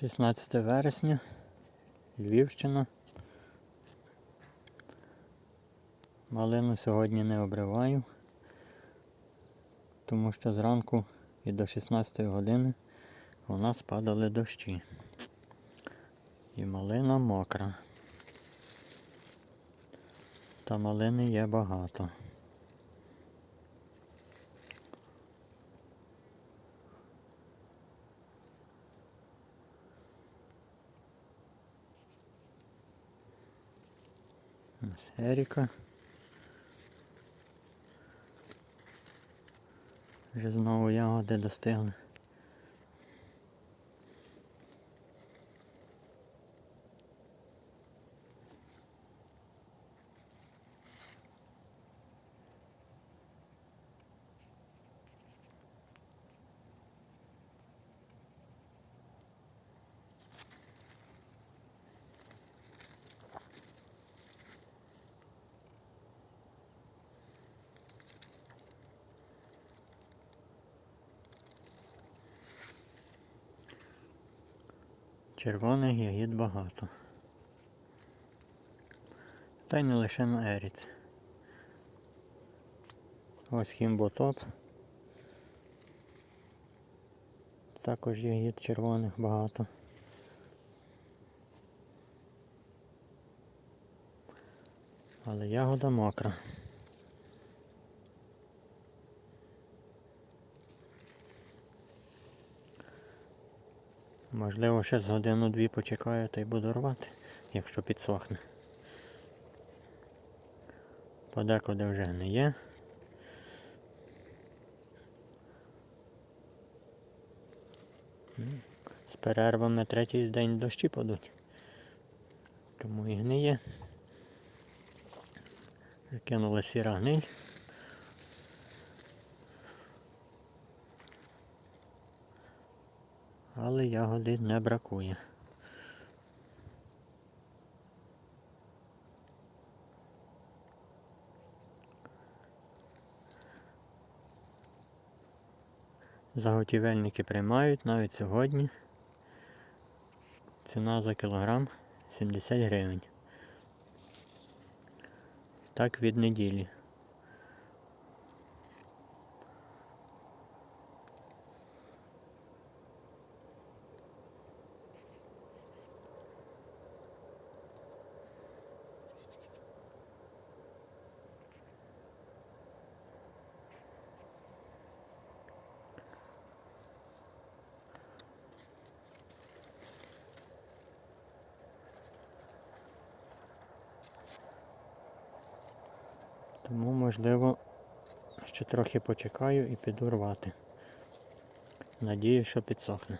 16 вересня, Львівщина. Малину сьогодні не обриваю, тому що зранку і до 16 години у нас падали дощі. І малина мокра. Та малини є багато. Ось Еріка. Вже знову ягоди достигли. Червоних ягід багато. Та й не лише на Еріці. Ось хімботоп. Також ягід червоних багато. Але ягода мокра. Можливо, ще з годину-дві почекаю та й буду рвати, якщо підсохне. Подекуди вже не є. З перервами третій день дощі падуть. Тому і гниє. Кинула сіра гниль. Але ягоди не бракує. Заготівельники приймають навіть сьогодні. Ціна за кілограм 70 гривень. Так від неділі. Тому можливо ще трохи почекаю і піду рвати. Надію, що підсохне.